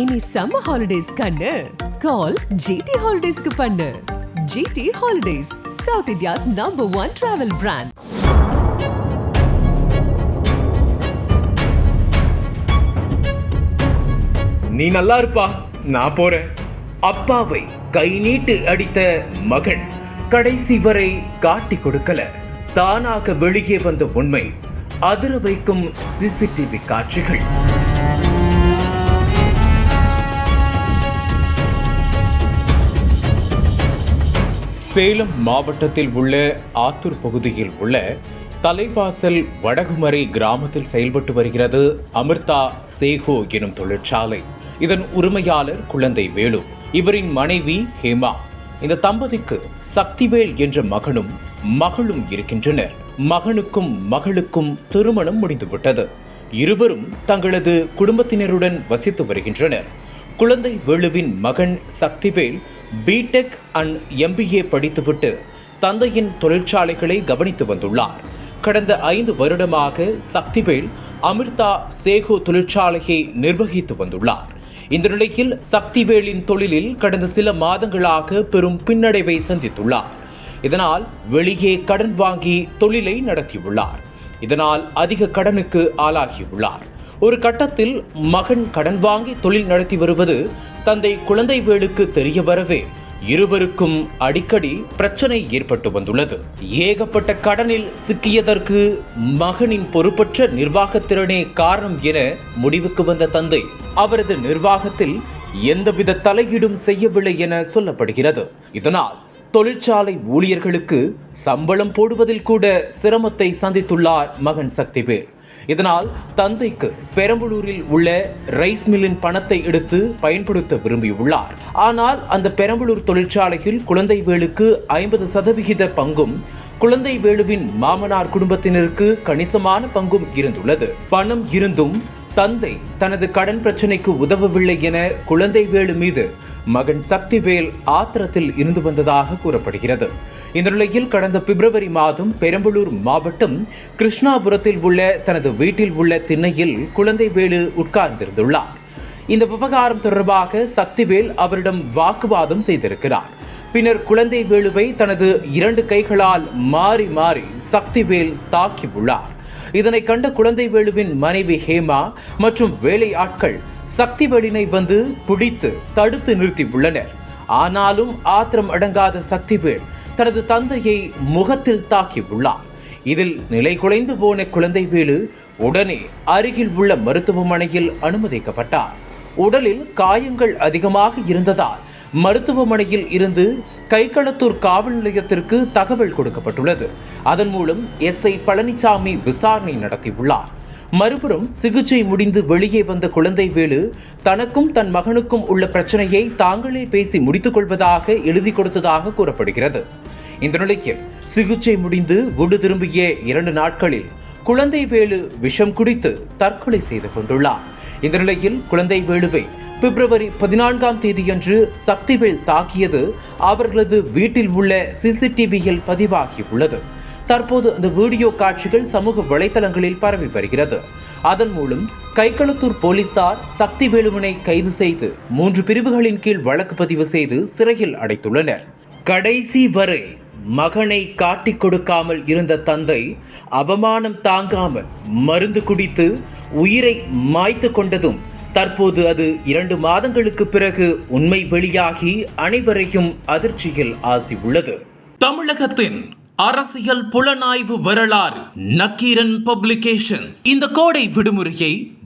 இனி summer holidays கண்ணு. கால் GT ஹாலிடேஸ்க்கு பண்ணு. GT holidays South India's number one travel brand நீ நல்லா இருப்பா நான் போறேன். அப்பாவை கை நீட்டு அடித்த மகன் கடைசி வரை காட்டி கொடுக்கல. தானாக வெளியே வந்த உண்மை. அதிர வைக்கும் சிசிடிவி காட்சிகள். சேலம் மாவட்டத்தில் உள்ள ஆத்தூர் பகுதியில் உள்ள தலைவாசல் வடகுமறை கிராமத்தில் செயல்பட்டு வருகிறது அமிர்தா சேகோ எனும் தொழிற்சாலை. இதன் உரிமையாளர் குழந்தை வேலு. இவரின் மனைவி ஹேமா. இந்த தம்பதிக்கு சக்திவேல் என்ற மகனும் மகளும் இருக்கின்றனர். மகனுக்கும் மகளுக்கும் திருமணம் முடிந்துவிட்டது. இருவரும் தங்களது குடும்பத்தினருடன் வசித்து வருகின்றனர். குழந்தை வேலுவின் மகன் சக்திவேல் பிடெக் அண்ட் எம்பிஏ படித்துவிட்டு தந்தையின் தொழிற்சாலைகளை கவனித்து வந்துள்ளார். கடந்த ஐந்து வருடமாக சக்திவேல் அமிர்தா சேகோ தொழிற்சாலையை நிர்வகித்து வந்துள்ளார். இந்த நிலையில் சக்திவேலின் தொழிலில் கடந்த சில மாதங்களாக பெரும் பின்னடைவை சந்தித்துள்ளார். இதனால் வெளியே கடன் வாங்கி தொழிலை நடத்தியுள்ளார். இதனால் அதிக கடனுக்கு ஆளாகியுள்ளார். ஒரு கட்டத்தில் மகன் கடன் வாங்கி தொழில் நடத்தி வருவது தந்தை குழந்தைவேலுக்கு தெரிய வரவே இருவருக்கும் அடிக்கடி பிரச்சனை ஏற்பட்டு வந்துள்ளது. ஏகப்பட்ட கடனில் சிக்கியதற்கு மகனின் பொறுப்பற்ற நிர்வாகத்திறனே காரணம் என முடிவுக்கு வந்த தந்தை அவரது நிர்வாகத்தில் எந்தவித தலையீடும் செய்யவில்லை என சொல்லப்படுகிறது. இதனால் தொழிற்சாலை ஊழியர்களுக்கு சம்பளம் போடுவதில் கூட சிரமத்தை சந்தித்துள்ளார் மகன் சக்திவேல் இதனால் தந்தைக்கு பெரம்பலூரில் உள்ள ரைஸ் மில்லின் பணத்தை எடுத்து பயன்படுத்த விரும்பியுள்ளார். ஆனால் அந்த பெரம்பலூர் தொழிற்சாலையில் குழந்தை வேலுக்கு ஐம்பது சதவிகித பங்கும் குழந்தை வேலுவின் மாமனார் குடும்பத்தினருக்கு கணிசமான பங்கும் இருந்துள்ளது. பணம் இருந்தும் தந்தை தனது கடன் பிரச்சனைக்கு உதவவில்லை என குழந்தை வேலு மீது மகன் சக்திவேல் ஆத்திரத்தில் இருந்து வந்ததாக கூறப்படுகிறது. இந்த நிலையில் கடந்த பிப்ரவரி மாதம் பெரம்பலூர் மாவட்டம் கிருஷ்ணாபுரத்தில் உள்ள தனது வீட்டில் உள்ள திண்ணையில் குழந்தை வேலு உட்கார்ந்திருந்துள்ளார். இந்த விவகாரம் தொடர்பாக சக்திவேல் அவரிடம் வாக்குவாதம் செய்திருக்கிறார். பின்னர் குழந்தை வேலுவை தனது இரண்டு கைகளால் மாறி மாறி சக்திவேல் தாக்கியுள்ளார். இதனை கண்ட குழந்தை வேலுவின் மனைவி ஹேமா மற்றும் வேலை ஆட்கள் சக்திவேலினை வந்து பிடித்து தடுத்து நிறுத்தி உள்ளனர். ஆனாலும் ஆத்திரம் அடங்காத சக்திவேல் தனது தந்தையை முகத்தில் தாக்கியுள்ளார் இதில் நிலை குலைந்து போன குழந்தை வேலு உடனே அருகில் உள்ள மருத்துவமனையில் அனுமதிக்கப்பட்டார். உடலில் காயங்கள் அதிகமாக இருந்ததால் மருத்துவமனையில் இருந்து கைகளத்தூர் காவல் நிலையத்திற்கு தகவல் கொடுக்கப்பட்டுள்ளது. அதன் மூலம் எஸ் ஐ பழனிசாமி விசாரணை நடத்தியுள்ளார். மறுபுறம் சிகிச்சை முடிந்து வெளியே வந்த குழந்தை வேலு தனக்கும் தன் மகனுக்கும் உள்ள பிரச்சனையை தாங்களே பேசி முடித்துக் கொள்வதாக எழுதி கொடுத்ததாக கூறப்படுகிறது. இந்த நிலையில் சிகிச்சை முடிந்து வீடு திரும்பிய இரண்டு நாட்களில் குழந்தை வேலு விஷம் குடித்து தற்கொலை செய்து கொண்டுள்ளார். இந்த நிலையில் குழந்தை வேலுவை பிப்ரவரி பதினான்காம் தேதியன்று சக்திவேல் தாக்கியது அவர்களது வீட்டில் உள்ள சிசிடிவியில் பதிவாகியுள்ளது. தற்போது அந்த வீடியோ காட்சிகள் சமூக வலைதளங்களில் பரவி வருகிறது. அதன் மூலம் கைகளத்தூர் போலீசார் சக்தி வேலுவினை கைது செய்து மூன்று பிரிவுகளின் கீழ் வழக்கு பதிவு செய்து சிறையில் அடைத்துள்ளனர். கடைசி வரை மகனை காட்டிக் கொடுக்காமல் இருந்த தந்தை அவமானம் தாங்காமல் மருந்து குடித்து உயிரை மாய்த்து கொண்டதும் தற்போது அது இரண்டு மாதங்களுக்கு பிறகு உண்மை வெளியாகி அனைவரையும் அதிர்ச்சியில் ஆழ்த்தியுள்ளது. தமிழகத்தின் அரசியல் புலனாய்வு வரலாறு நக்கீரன் பப்ளிகேஷன்ஸ். இந்த கோடை விடுமுறையை